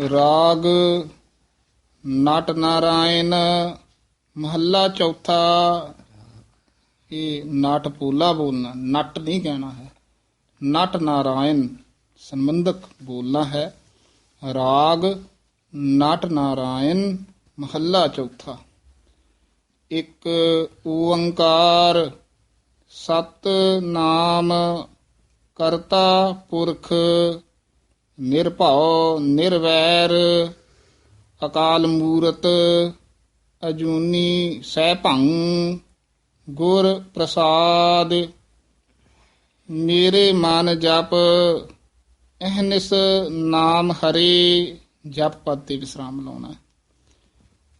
ਰਾਗ ਨਟ ਨਾਰਾਇਣ ਮਹੱਲਾ ਚੌਥਾ। ਇਹ ਨਟ ਪੂਲਾ ਬੋਲਣਾ, ਨਟ ਨਹੀਂ ਕਹਿਣਾ ਹੈ। ਨਟ ਨਾਰਾਇਣ ਸੰਬੰਧਕ ਬੋਲਣਾ ਹੈ। ਰਾਗ ਨਟ ਨਾਰਾਇਣ ਮਹੱਲਾ ਚੌਥਾ। ਇੱਕ ਓੰਕਾਰ ਸਤ ਨਾਮ ਕਰਤਾ ਪੁਰਖ ਨਿਰਭਉ, ਨਿਰਵੈਰ, ਅਕਾਲ ਮੂਰਤ, ਅਜੂਨੀ ਸਹਿ ਸੈਭੰ ਗੁਰ ਪ੍ਰਸਾਦ। ਮੇਰੇ ਮਨ ਜਪ ਅਹਨਿਸ ਨਾਮ ਹਰੇ। ਜਪ ਪਦ ਤੇ ਵਿਸਰਾਮ ਲਾਉਣਾ।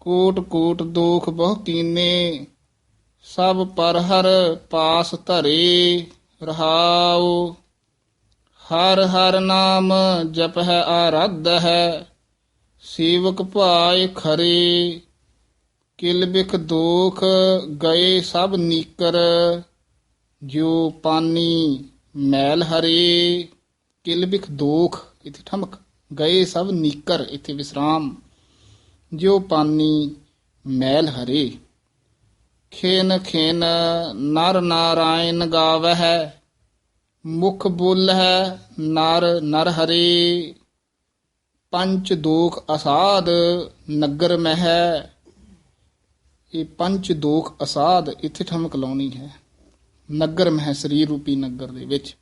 ਕੋਟ ਕੋਟ ਦੋਖ ਬਹੁ ਕੀਨੇ, ਸਭ ਪਰ ਹਰ ਪਾਸ ਧਰੇ ਰਹਾਉ। ਹਰ ਹਰ ਨਾਮ ਜਪ ਹੈ ਆਰਾਧ ਹੈ, ਸੇਵਕ ਭਾਏ ਖਰੇ। ਕਿਲ ਬਿਖ ਦੋਖ ਗਏ ਸਭ ਨੀਕਰ ਜੋ ਪਾਨੀ ਮੈਲ ਹਰੇ। ਕਿਲ ਬਿਖ ਦੋਖ, ਇਥੇ ਠਮਕ, ਗਏ ਸਭ ਨੀਕਰ, ਇਥੇ ਵਿਸਰਾਮ। ਜੋ ਪਾਨੀ ਮੈਲ ਹਰੇ। ਖੇਨ ਖੇਨ ਨਰ ਨਾਰਾਇਣ ਗਾਵਹਿ ਮੁਖ ਬੋਲਹਿ ਨਰ ਨਰ ਹਰੇ ਪੰਚ ਦੋਖ ਅਸਾਧ ਨਗਰ ਮਹਿ। ਇਹ ਪੰਚ ਦੋਖ ਅਸਾਧ ਇੱਥੇ ਠਮਕ ਲਾਉਣੀ ਹੈ। ਨਗਰ ਮਹਿ ਸਰੀਰ ਰੂਪੀ ਨਗਰ ਦੇ ਵਿੱਚ।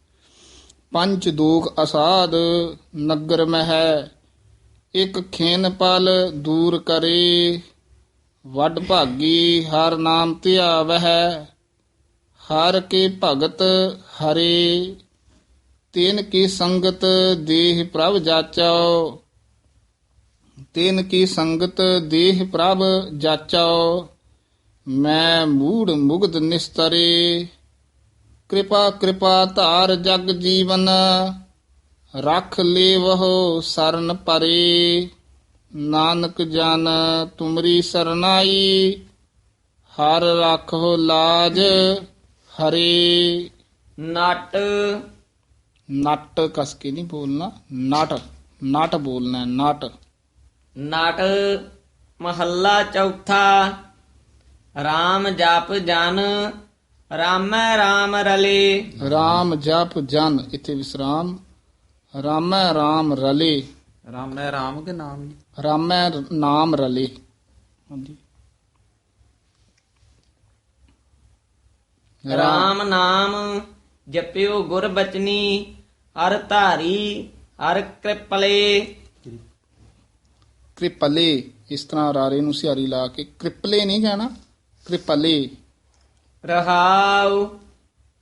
ਪੰਚ ਦੋਖ ਅਸਾਧ ਨਗਰ ਮਹਿ। ਇੱਕ ਖੇਨ ਪਲ ਦੂਰ ਕਰੇ, ਵੱਡ ਭਾਗੀ ਹਰ ਨਾਮ ਧਿਆਵਹਿ। ਹਰ ਕੇ ਭਗਤ ਹਰੇ, ਤਿਨ ਕੀ ਸੰਗਤ ਦੇਹ ਪ੍ਰਭ ਜਾਚੋ ਤਿਨ ਕੀ ਸੰਗਤ ਦੇਹ ਪ੍ਰਭ ਜਾਚੋ ਮੈਂ ਮੂੜ ਮੁਗਦ ਨਿਸਤਰੇ। ਕਿਰਪਾ ਕਿਰਪਾ ਧਾਰ ਜਗ ਜੀਵਨ, ਰਖ ਲੇਵਹੁ ਸਰਨ ਪਰੇ। ਨਾਨਕ ਜਨ ਤੁਮਰੀ ਸਰਨਾਈ, ਹਰ ਰੱਖੋ ਲਾਜ ਹਰੇ ਨਟ। ਨਟ ਕਸ ਕੇ ਨਹੀਂ ਬੋਲਣਾ ਨਟ ਨਟ ਬੋਲਣਾ ਨਟ। ਨਟ ਮਹੱਲਾ ਚੌਥਾ RAM ਜਪ ਜਨ ਰਾਮੈ RAM ਰਲੇ। ਰਾਮ ਜਪ ਜਨ ਇਥੇ ਵਿਸਰਾਮ। ਰਾਮੈ ਰਾਮ ਰਲੇ। ਰਾਮੈ ਰਾਮ ਕੇ ਨਾਮ ਜੀ? ਰਾਮੈ ਨਾਮ ਰਲੇ। ਹਾਂਜੀ। RAM ਨਾਮ ਜਪਿਓ ਗੁਰ ਬਚਨੀ ਹਰ ਧਾਰੀ ਹਰ ਕਿਰਪਲੇ। ਕ੍ਰਿਪਲੇ ਇਸ ਤਰ੍ਹਾਂ ਰਾਰੇ ਨੂੰ ਸਿਹਾਰੀ ਲਾ ਕੇ ਕ੍ਰਿਪਲੇ ਨਹੀਂ ਕਹਿਣਾ ਕ੍ਰਿਪਲੇ। ਰਹਾਉ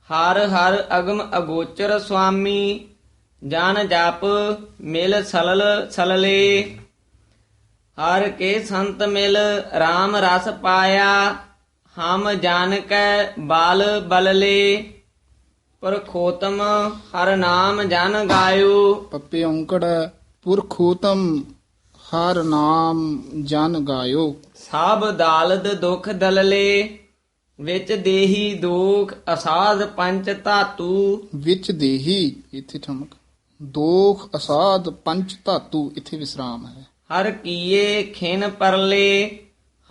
ਹਰ ਹਰ ਅਗਮ ਅਗੋਚਰ ਸੁਆਮੀ ਜਨ ਜਪ ਮਿਲ ਸਲਲ ਸਲਲੇ। ਹਰ ਕੇ ਸੰਤ ਮਿਲ RAM ਰਸ ਪਾਇਆ ਹਮ ਜਾਣ ਕੈ ਬਾਲ ਬਲਲੇ ਪਰਖੋਤਮ ਹਰ ਨਾਮ ਜਨ ਗਾਇਓ। ਪੱਪੇ ਔਂਕੜ ਪੁਰਖੋਤਮ ਹਰ ਨਾਮ ਜਨ ਗਾਇਓ। ਸਭ ਦਾਲਦ ਦੁਖ ਦਲਲੇ ਵਿੱਚ ਦੇਹੀ ਦੋਖ ਅਸਾਧ ਪੰਚ ਧਾਤੂ। ਵਿੱਚ ਦੇਹੀ ਇੱਥੇ ਠਮਕ। ਦੋਖ ਅਸਾਧ ਪੰਚ ਧਾਤੂ ਇੱਥੇ ਵਿਸਰਾਮ ਹੈ। ਹਰ ਕੀਏ ਖਿਨ ਪਰਲੇ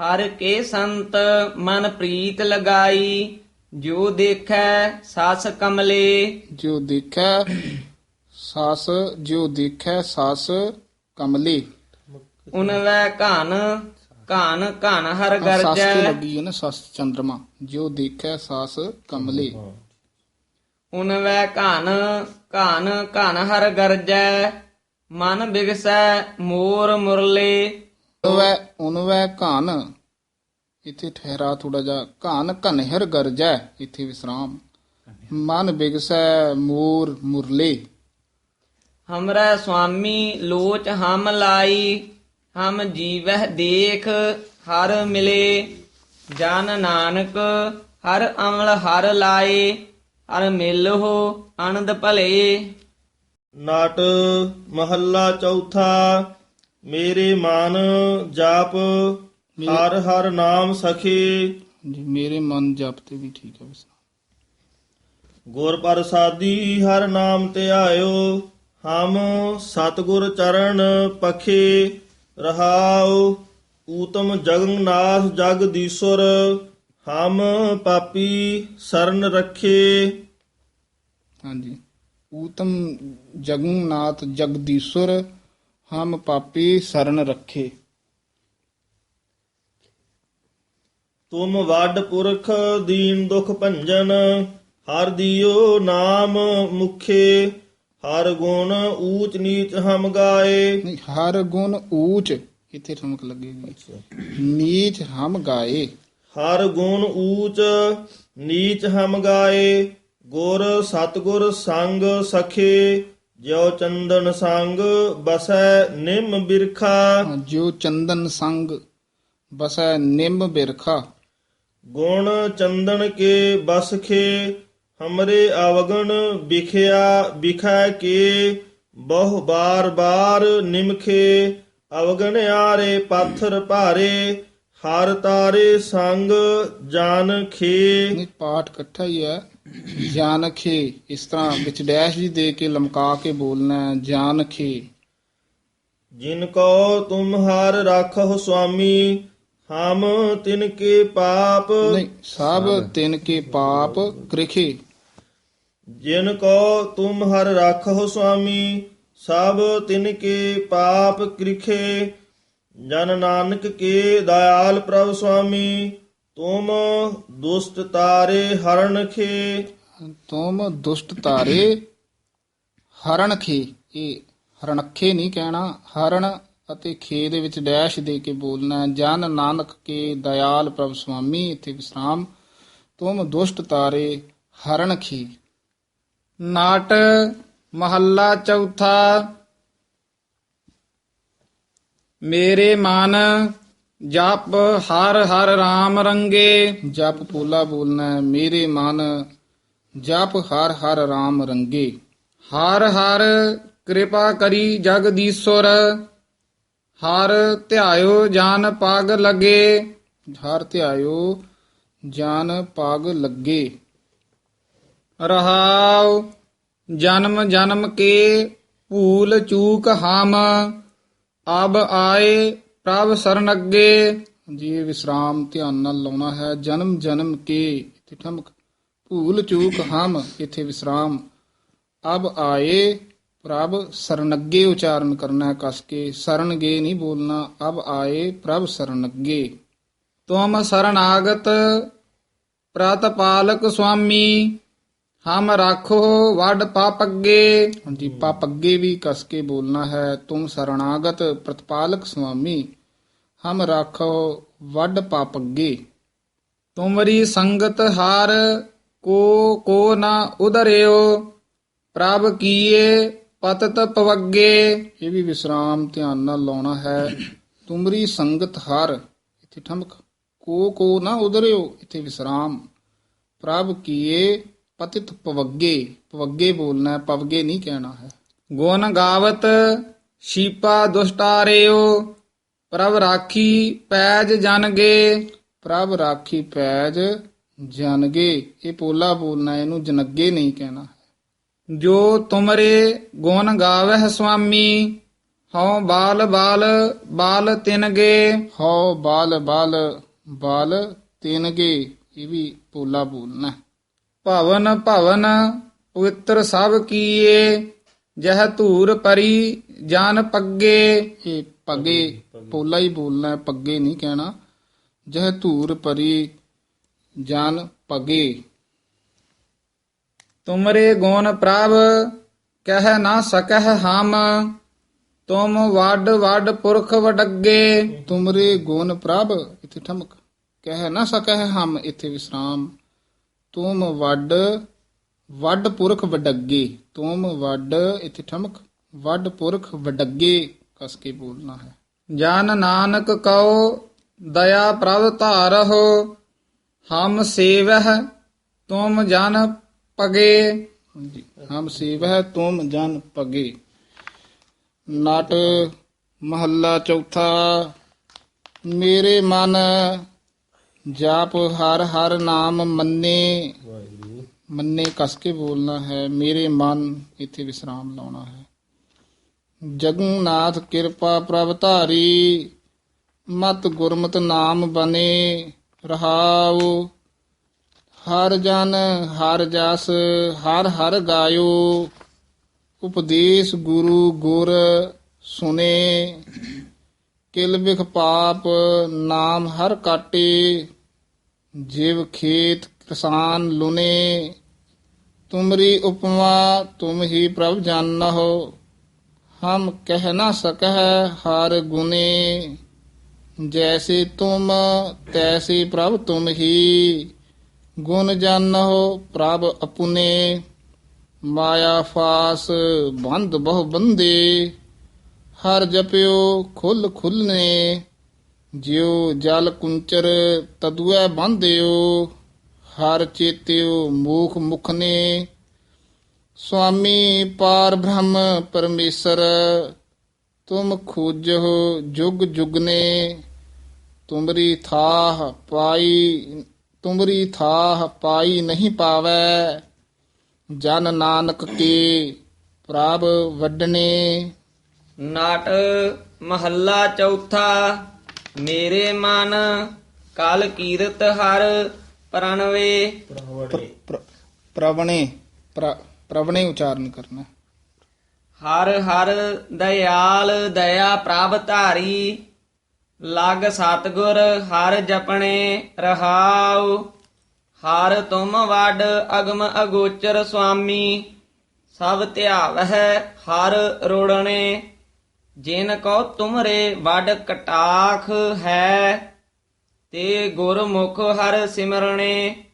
ਹਰ ਕੇ ਸੰਤ ਮਨ ਪ੍ਰੀਤ ਲਗਾਈ ਜੋ ਦੇਖੈ ਸਸ ਕਮਲੇ। ਜੋ ਦੇਖੈ ਸਸ ਜੋ ਦੇਖੈ ਸਸ ਕਮਲੇ। ਉਨ ਵੈ ਘਨ ਘਨ ਘਨ ਹਰ ਸਸ ਤੇ ਗਰਜੈ ਲੱਗੀ ਹੈ ਨਾ ਸਸ ਚੰਦਰਮਾ ਜੋ ਦੇਖੈ ਸਸ ਕਮਲੇ। ਉਨ ਵੈ ਘਨ ਘਨ ਘਨ ਹਰ ਗਰਜੈ ਮਨ ਬਿਗਸੈ ਮੋਰ ਮੁਰਲੇ। ਉਨਵੈ ਉਨਵੈ ਘਨ। ਇੱਥੇ ਠਹਿਰਾ ਥੋੜਾ ਜਿਹਾ। ਘਨ ਘਨਹਿਰ ਗਰਜੈ ਇੱਥੇ ਵਿਸਰਾਮ। ਮਨ ਬਿਗਸੈ ਮੂਰ ਮੁਰਲੇ। ਹਮਰਾ ਸੁਆਮੀ ਲੋਚ ਹਮ ਲਾਈ ਹਮ ਜੀਵਹਿ ਦੇਖ ਹਰ ਮਿਲੇ। ਜਨ ਨਾਨਕ ਹਰ ਅਮਲ ਹਰ ਲਾਏ ਹਰ ਮਿਲਹੁ ਆਨੰਦ ਭਲੇ। ਨਟ ਮਹੱਲਾ ਚੌਥਾ ਮੇਰੇ ਮਨ ਜਾਪ ਹਰ ਹਰ ਨਾਮ ਸਖੀ। ਜੀ ਮੇਰੇ ਮਨ ਜਪ ਤੇ ਵੀ ਠੀਕ ਹੈ ਵਿਸਰਾਮ ਗੁਰ ਪ੍ਰਸਾਦੀ ਹਰ ਨਾਮ ਧਿਆਇਓ ਹਮ ਸਤਗੁਰ ਚਰਨ ਪਖੇ ਰਹਾਉ। ਊਤਮ ਜਗਨਨਾਥ ਜਗਦੀਸ਼ਵਰ ਹਮ ਪਾਪੀ ਸਰਨ ਰੱਖੇ। ਹਾਂਜੀ। ਊਤਮ ਜਗਨਨਾਥ ਜਗਦੀਸ਼ਵਰ ਹਮ ਪਾਪੀ ਸਰਨ ਰੱਖੇ। ਤੁਮ ਵੱਡ ਪੁਰਖ ਦੀਨ ਦੁਖ ਭੰਜਨ ਹਰ ਦਿਓ ਨਾਮ ਮੁਖੇ ਹਰ ਗੁਣ ਊਚ ਨੀਚ ਹਮ ਗਾਏ। ਨਹੀਂ ਹਰ ਗੁਣ ਊਚ ਇੱਥੇ ਠਮਕ ਲੱਗੇਗੀ? ਨੀਚ ਹਮ ਗਾਏ। ਹਰ ਗੁਣ ਊਚ ਨੀਚ ਹਮ ਗਾਏ ਗੁਰ ਸਤਗੁਰ ਸੰਗ ਸਖੇ ਜਿਉ ਚੰਦਨ ਸੰਗ ਬਸੈ ਨਿਮ ਬਿਰਖਾ। ਜੋ ਚੰਦਨ ਸੰਗ ਬਸੈ ਨਿੰਮ ਬਿਰਖਾ। ਗੁਣ ਚੰਦਨ ਕੇ ਬਸਖੇ ਹਮਰੇ ਅਵਗਣ ਵਿਖਿਆ ਵਿਖੈ ਕੇ। ਬਹੁ ਬਾਰ ਬਾਰ ਨਿਮਖੇ ਅਵਗਣ ਆਰੇ ਪਾਥਰ ਭਾਰੇ। ਹਰ ਤਾਰੇ ਸੰਗ ਜਾਨ ਖੇ। ਨਹੀਂ ਪਾਠ ਇਕੱਠਾ ਹੀ ਹੈ। ਜਾਨਖੇ ਇਸ ਤਰ੍ਹਾਂ ਵਿੱਚ ਡੈਸ਼ ਵੀ ਦੇ ਕੇ ਲਮਕਾ ਕੇ ਬੋਲਣਾ ਹੈ, ਜਿਨ ਕੋ ਤੁਮ ਹਰ ਰਾਖੋ ਸੁਆਮੀ ਹਮ ਤਿਨ ਕੇ ਪਾਪ। ਨਹੀਂ ਸਭ ਤਿੰਨ ਕੇ ਪਾਪ ਕ੍ਰਿਖੇ। ਜਿਨ ਕੋ ਤੁਮ ਹਰ ਰਾਖੋ ਸੁਆਮੀ ਸਭ ਤਿਨ ਕੇ ਪਾਪ ਕ੍ਰਿਖੇ। ਜਨ ਨਾਨਕ ਕੇ ਦਇਆਲ ਪ੍ਰਭ ਸੁਆਮੀ, ਤੁਮ ਦੁਸ਼ਟ ਤਾਰੇ ਹਰਨ ਖੇ। ਤੁਮ ਦੁਸ਼ਟ ਤਾਰੇ ਹਰਣ ਖੇ। ਇਹ ਹਰਣਖੇ ਨਹੀਂ ਕਹਿਣਾ ਹਰਣ ਅਤੇ ਖੇ ਦੇ ਵਿੱਚ ਡੈਸ਼ ਦੇ ਕੇ ਬੋਲਣਾ ਜਨ ਨਾਨਕ ਕੇ ਦਇਆਲ ਪ੍ਰਭ ਸੁਆਮੀ, ਇੱਥੇ ਵਿਸਰਾਮ। ਤੁਮ ਦੁਸ਼ਟ ਤਾਰੇ ਹਰਣ ਖੇ। ਨਾਟ ਮਹੱਲਾ ਚੌਥਾ ਮੇਰੇ ਮਨ ਜਪ ਹਰ ਹਰ RAM ਰੰਗੇ। ਜਪ ਪੋਲਾ ਬੋਲਣਾ ਹੈ, ਮੇਰੇ ਮਨ ਜਪ ਹਰ ਹਰ RAM ਰੰਗੇ। ਹਰ ਹਰ ਕਿਰਪਾ ਕਰੀ ਜਗਦੀਸ਼ਵਰ ਹਰ ਧਿਆਇਓ ਜਾਨ ਪਾਗ ਲਗੇ। ਹਰ ਧਿਆਇਓ ਜਾਨ ਪਗ ਲੱਗੇ। ਰਹਾਉ ਜਨਮ ਜਨਮ ਕੇ ਭੂਲ ਚੂਕ ਹਮ। ਅਬ ਆਏ ਪ੍ਰਭ ਸਰਣ ਅੱਗੇ। ਜੀ ਵਿਸਰਾਮ ਧਿਆਨ ਨਾਲ ਲਾਉਣਾ ਹੈ। ਜਨਮ ਜਨਮ ਕੇ ਇੱਥੇ ਠਮਕ। ਭੂਲ ਚੂਕ ਹਮ ਇਥੇ ਵਿਸਰਾਮ। ਅਬ ਆਏ ਪ੍ਰਭ ਸਰਨੱਗੇ ਉਚਾਰਨ ਕਰਨਾ ਹੈ ਕਸ ਕੇ। ਸਰਨਗੇ ਨਹੀਂ ਬੋਲਣਾ। ਅਬ ਆਏ ਪ੍ਰਭ ਸਰਨੱਗੇ ਤੁਮ ਸਰਨਾਗਤ ਪ੍ਰਤਪਾਲਕ ਸੁਆਮੀ। ਹਮ ਰਾਖੋ ਵੱਡ ਪਾਪ ਅੱਗੇ ਹਾਂਜੀ ਪਪ ਅੱਗੇ ਵੀ ਕਸ ਕੇ ਬੋਲਣਾ ਹੈ ਤੁਮ ਸਰਣਾਗਤ ਪ੍ਰਤਪਾਲਕ ਸੁਆਮੀ ਹਮ ਰਾਖੋ ਵੱਡ ਪਾਪ ਅੱਗੇ ਤੁਮਰੀ ਸੰਗਤ ਹਾਰ ਕੋ ਕੋ ਨਾ ਉਦਰਿਓ ਪ੍ਰਭ ਕੀਏ ਪਤਤ ਪਵੱਗੇ ਇਹ ਵੀ ਵਿਸਰਾਮ ਧਿਆਨ ਨਾਲ ਲਾਉਣਾ ਹੈ ਤੁਮਰੀ ਸੰਗਤ ਹਰ ਇੱਥੇ ਠਮਕ ਕੋ ਕੋ ਨਾ ਉਧਰਿਓ ਇੱਥੇ ਵਿਸਰਾਮ ਪ੍ਰਭ ਕੀਏ ਪਤਿਤ ਪਵੱਗੇ ਪਵੱਗੇ ਬੋਲਣਾ, ਪਵਗੇ ਨਹੀਂ ਕਹਿਣਾ ਹੈ। ਗੁਣ ਗਾਵਤ ਸ਼ੀਪਾ ਦੁਸ਼ਟਾਰਿਓ, ਪ੍ਰਭ ਰਾਖੀ ਪੈਜ ਜਨਗੇ। ਪ੍ਰਭ ਰਾਖੀ ਪੈਜ ਜਨਗੇ। ਇਹ ਪੋਲਾ ਬੋਲਣਾ, ਇਹਨੂੰ ਜਨਗੇ ਨਹੀਂ ਕਹਿਣਾ ਜੋ ਤੁਮਰੇ ਗੁਣ ਗਾਵਹਿ ਸੁਆਮੀ, ਹਉ ਬਾਲ ਬਾਲ ਬਾਲ ਤਿਨਗੇ। ਹਉ ਬਾਲ ਬਾਲ ਬਾਲ ਤਿਨਗੇ, ਇਹ ਵੀ ਪੋਲਾ ਬੋਲਣਾ ਭਵਨ ਭਵਨ, ਪਵਿੱਤਰ ਸਭ ਕੀਏ, ਜਹ ਧੂਰ ਪਰੀ, ਜਾਨ ਪੱਗੇ। ਇਹ ਪੱਗੇ, ਪੋਲਾ ਹੀ ਬੋਲਣਾ ਪੱਗੇ ਨਹੀਂ ਕਹਿਣਾ। ਜਹ ਧੂਰ ਪਰੀ, ਜਾਨ ਪਗੇ। ਤੁਮਰੇ ਗੁਣ ਪ੍ਰਭ, ਕਹਿ ਨਾ ਸਕਹਿ ਹਮ। ਤੁਮ ਵੱਡ ਵੱਡ ਪੁਰਖ ਵਡੱਗੇ। ਤੁਮਰੇ ਗੁਣ ਪ੍ਰਭ, ਇਥੇ ਠਮਕ। ਕਹਿ ਨਾ ਸਕਹਿ ਹਮ, ਇਥੇ ਵਿਸਰਾਮ। ਤੁਮ ਵੱਡ ਵੱਡ ਪੁਰਖ ਵਡੱਗੇ ਤੁਮ ਵੱਡ ਇਥੇ ਠਮਕ ਵੱਡ ਪੁਰਖ ਵਡੱਗੇ ਕਸ ਕੇ ਬੋਲਣਾ ਹੈ ਜਨ ਨਾਨਕ ਕਉ ਦਇਆ ਪ੍ਰਭ ਧਾਰਹੁ ਹਮ ਸੇਵਹਿ ਤੁਮ ਜਨ ਪਗੇ ਹਾਂਜੀ ਹਮ ਸੇਵਹਿ ਤੁਮ ਜਨ ਪਗੇ ਨਟ ਮਹੱਲਾ ਚੌਥਾ ਮੇਰੇ ਮਨ ਜਾਪ ਹਰ ਹਰ ਨਾਮ ਮੰਨੇ। ਮੰਨੇ ਕਸ ਕੇ ਬੋਲਣਾ ਹੈ ਮੇਰੇ ਮਨ ਇੱਥੇ ਵਿਸਰਾਮ ਲਾਉਣਾ ਹੈ। ਜਗਨਨਾਥ ਕਿਰਪਾ ਪ੍ਰਭ ਧਾਰੀ ਮਤ ਗੁਰਮਤਿ ਨਾਮ ਬਨੇ ਰਹਾਉ। ਹਰ ਜਨ ਹਰ ਜਸ ਹਰ ਹਰ ਗਾਇਓ। ਉਪਦੇਸ਼ ਗੁਰੂ ਗੁਰ ਸੁਨੇ। ਕਿਲ ਬਿਖ ਪਾਪ ਨਾਮ ਹਰ ਕਾਟੇ। ਜਿਵ ਖੇਤ ਕਿਸਾਨ ਲੁਨੇ, ਤੁਮਰੀ ਉਪਮਾ ਤੁਮ ਹੀ ਪ੍ਰਭ ਜਾਨਹੁ ਹਮ ਕਹਿ ਨਾ ਸਕਹਿ ਹਰ ਗੁਨੇ। ਜੈਸੇ ਤੁਮ, ਤੈਸੇ ਪ੍ਰਭ ਤੁਮ ਹੀ, ਗੁਣ ਜਾਨਹੁ ਪ੍ਰਭ ਅਪੁਨੇ। ਮਾਇਆ ਫਾਸ ਬੰਦ ਬਹੁ ਬੰਦੇ, ਹਰ ਜਪਿਓ ਖੁੱਲ ਖੁੱਲਨੇ ਜਿਉ ਜਲ ਕੁੰਚਰ ਤਦੁਐ ਬੰਧਿਓ, ਹਰ ਚੇਤਿਓ ਮੂਖ ਮੁਖਨੇ। ਸੁਆਮੀ ਪਾਰ ਬ੍ਰਹਮ ਪਰਮੇਸ਼ਰ, ਤੁਮ ਖੋਜਹੁ ਜੁਗ ਨੇ ਤੁਮਰੀ ਥਾਹ ਪਾਈ, ਤੁਮਰੀ ਥਾਹ ਪਾਈ ਨਹੀਂ ਪਾਵੈ। ਜਨ ਨਾਨਕ ਕੇ ਪ੍ਰਭ ਵੱਡਨੇ ਨਾਟ ਮਹੱਲਾ ਚੌਥਾ ਮੇਰੇ ਮਨ ਕਲ ਕੀਰਤ ਹਰ ਪ੍ਰਣਵੇ। ਪ੍ਰ- ਪ੍ਰ- ਪ੍ਰਵਣੇ ਪ੍ਰ- ਪ੍ਰਵਣੇ ਉਚਾਰਨ ਕਰਨਾ। ਹਰ ਹਰ ਦਇਆਲ ਦਇਆ ਪ੍ਰਭ ਧਾਰੀ ਲਗ ਸਤਗੁਰ ਹਰ ਜਪਣੇ ਰਹਾਉ। ਹਰ ਤੁਮ ਵੱਡ ਅਗਮ ਅਗੋਚਰ ਸੁਆਮੀ ਸਭ ਧਿਆਵਹਿ ਹਰ ਰੋੜਣੇ। ਜਿਨ ਕੋ ਤੁਮਰੇ ਵੱਡ ਕਟਾਖ ਹੈ, ਤੇ ਗੁਰਮੁਖ ਹਰ ਸਿਮਰਣੇ।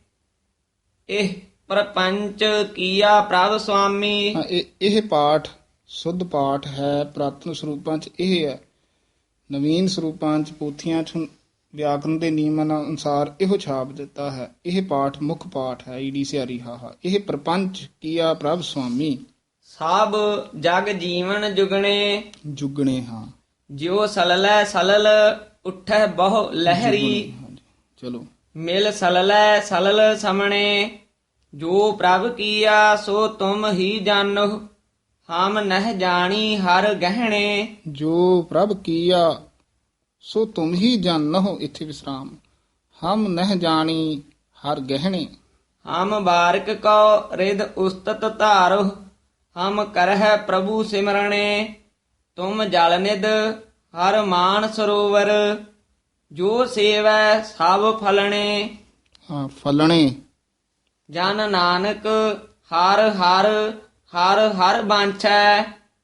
ਇਹ ਪ੍ਰਪੰਚ ਕੀਆ ਪ੍ਰਭ ਸੁਆਮੀ। ਇਹ ਪਾਠ ਸੁਧ ਪਾਠ ਹੈ, ਪ੍ਰਾਤਨ ਸਰੂਪਾਂ ਚ ਇਹ ਹੈ। ਨਵੀਨ ਸਰੂਪਾਂ ਚ ਪੋਥੀਆਂ ਚ ਵਿਆਕਰਨ ਦੇ ਨਿਯਮਾਂ ਅਨੁਸਾਰ ਇਹੋ ਛਾਪ ਦਿੱਤਾ ਹੈ। ਇਹ ਪਾਠ ਮੁੱਖ ਪਾਠ ਹੈ, ਈੜੀ ਸਿਆਰੀ ਹਾਹਾ। ਇਹ ਪ੍ਰਪੰਚ ਕੀਆ ਪ੍ਰਭ ਸੁਆਮੀ। ਸਭ ਜਗ ਜੀਵਨ ਜੁਗਣੇ। ਜੁਗਣੇ ਹਾਂ। ਜਿਉ ਸਲਲੈ ਸਲਲ ਉਠੈ ਬਹੁ ਲਹਿਰੀ। ਚਲੋ। ਮਿਲ ਸਲਲੈ ਸਲਲ ਸਮਣੇ। ਜੋ ਪ੍ਰਭ ਕੀਆ ਸੋ ਤੁਮ ਹੀ ਜਾਣੋ। ਹਮ ਨਹਿ ਜਾਣੀ ਹਰ ਗਹਿਣੇ। ਜੋ ਪ੍ਰਭ ਕੀਆ ਸੋ ਤੁਮ ਹੀ ਜਾਣੋ ਇੱਥੇ ਵਿਸਰਾਮ। ਹਮ ਨਹਿ ਜਾਣੀ ਹਰ ਗਹਿਣੇ। ਹਮ ਬਾਰਕ ਕੋ ਰਿਦ ਉਸਤਤ ਧਾਰੋ। ਹਮ ਕਰਹਿ ਪ੍ਰਭੂ ਸਿਮਰਣੇ ਤੁਮ ਜਲ ਨਿਦ ਹਰ ਮਾਨ ਸਰੋਵਰ ਜੋ ਸੇਵੈ ਸਭ ਫਲਣੇ। ਹਾਂ ਫਲਣੇ। ਜਨ ਨਾਨਕ ਹਰ ਹਰ ਹਰ ਹਰ ਬਾਂਛੈ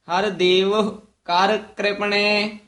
ਹਰ ਦੇਵ ਕਰ ਕਿਰਪਣੇ।